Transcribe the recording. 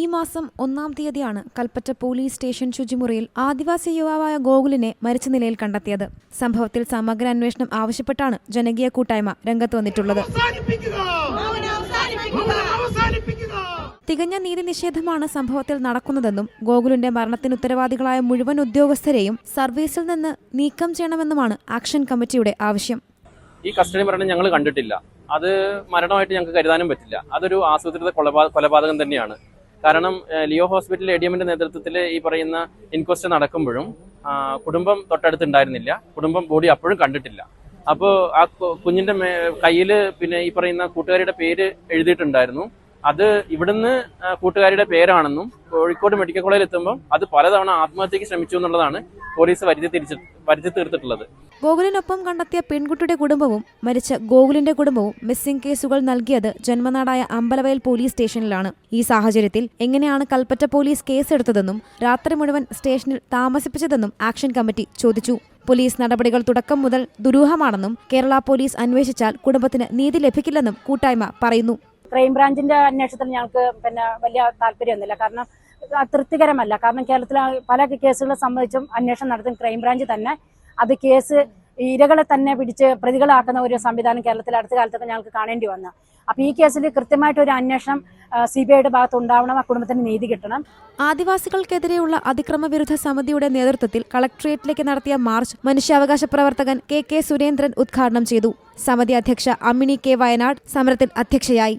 ഈ മാസം ഒന്നാം തീയതിയാണ് കൽപ്പറ്റ പോലീസ് സ്റ്റേഷൻ ശുചിമുറിയിൽ ആദിവാസി യുവാവായ ഗോകുലിനെ മരിച്ച നിലയിൽ കണ്ടെത്തിയത്. സംഭവത്തിൽ സമഗ്ര അന്വേഷണം ആവശ്യപ്പെട്ടാണ് ജനകീയ കൂട്ടായ്മ രംഗത്ത് വന്നിട്ടുള്ളത്. തികഞ്ഞ നീതി നിഷേധമാണ് സംഭവത്തിൽ നടക്കുന്നതെന്നും ഗോകുലിന്റെ മരണത്തിന് ഉത്തരവാദികളായ മുഴുവൻ ഉദ്യോഗസ്ഥരെയും സർവീസിൽ നിന്ന് നീക്കം ചെയ്യണമെന്നുമാണ് ആക്ഷൻ കമ്മിറ്റിയുടെ ആവശ്യം. ഈ കസ്റ്റഡി മരണം ഞങ്ങൾ കണ്ടിട്ടില്ല. അത് മരണമായിട്ട് ഞങ്ങൾക്ക് കരുതാനും പറ്റില്ല. അതൊരു ആസൂത്രിത കൊലപാതകം തന്നെയാണ്. കാരണം ലിയോ ഹോസ്പിറ്റൽ എ ഡി എമ്മിന്റെ നേതൃത്വത്തിൽ ഈ പറയുന്ന ഇൻക്വസ്റ്റ് നടക്കുമ്പോഴും കുടുംബം തൊട്ടടുത്തുണ്ടായിരുന്നില്ല. കുടുംബം ബോഡി അപ്പോഴും കണ്ടിട്ടില്ല. അപ്പോൾ ആ കുഞ്ഞിന്റെ കയ്യിൽ പിന്നെ ഈ പറയുന്ന കൂട്ടുകാരിയുടെ പേര് എഴുതിയിട്ടുണ്ടായിരുന്നു. അത് ഇവിടുന്ന് കൂട്ടുകാരിയുടെ പേരാണെന്നും കോഴിക്കോട് മെഡിക്കൽ കോളേജിൽ എത്തുമ്പോൾ അത് പലതവണ ആത്മഹത്യക്ക് ശ്രമിച്ചു എന്നുള്ളതാണ് പോലീസ് വരുത്തി തിരിച്ച് വരുത്തി തീർത്തിട്ടുള്ളത്. ഗോകുലിനൊപ്പം കണ്ടെത്തിയ പെൺകുട്ടിയുടെ കുടുംബവും മരിച്ച ഗോകുലിന്റെ കുടുംബവും മിസ്സിംഗ് കേസുകൾ നൽകിയത് ജന്മനാടായ അമ്പലവയൽ പോലീസ് സ്റ്റേഷനിലാണ്. ഈ സാഹചര്യത്തിൽ എങ്ങനെയാണ് കൽപ്പറ്റ പോലീസ് കേസെടുത്തതെന്നും രാത്രി മുഴുവൻ സ്റ്റേഷനിൽ താമസിപ്പിച്ചതെന്നും ആക്ഷൻ കമ്മിറ്റി ചോദിച്ചു. പോലീസ് നടപടികൾ തുടക്കം മുതൽ ദുരൂഹമാണെന്നും കേരള പോലീസ് അന്വേഷിച്ചാൽ കുടുംബത്തിന് നീതി ലഭിക്കില്ലെന്നും കൂട്ടായ്മ പറയുന്നു. ക്രൈംബ്രാഞ്ചിന്റെ അന്വേഷണത്തിൽ ഞങ്ങൾക്ക് പിന്നെ വലിയ താല്പര്യമൊന്നുമില്ല. കാരണം തൃപ്തികരമല്ല. കാരണം കേരളത്തിലെ പല കേസുകളെ സംബന്ധിച്ചും അന്വേഷണം നടത്തും ക്രൈംബ്രാഞ്ച് തന്നെ. അത് കേസ് ഇരകളെ തന്നെ പിടിച്ച് പ്രതികളാക്കുന്ന ഒരു സംവിധാനം കേരളത്തിൽ അടുത്ത കാലത്തൊക്കെ ഞങ്ങൾക്ക് കാണേണ്ടി വന്നു. അപ്പൊ ഈ കേസിൽ കൃത്യമായിട്ട് ഒരു അന്വേഷണം സി ബി ഐയുടെ ഭാഗത്ത് ഉണ്ടാവണം ആ കുടുംബത്തിന് നീതി കിട്ടണം. ആദിവാസികൾക്കെതിരെയുള്ള അതിക്രമ വിരുദ്ധ സമിതിയുടെ നേതൃത്വത്തിൽ കളക്ട്രേറ്റിലേക്ക് നടത്തിയ മാർച്ച് മനുഷ്യാവകാശ പ്രവർത്തകൻ കെ കെ സുരേന്ദ്രൻ ഉദ്ഘാടനം ചെയ്തു. സമിതി അധ്യക്ഷ അമ്മിണി കെ വയനാട് സമരത്തിൽ അധ്യക്ഷയായി.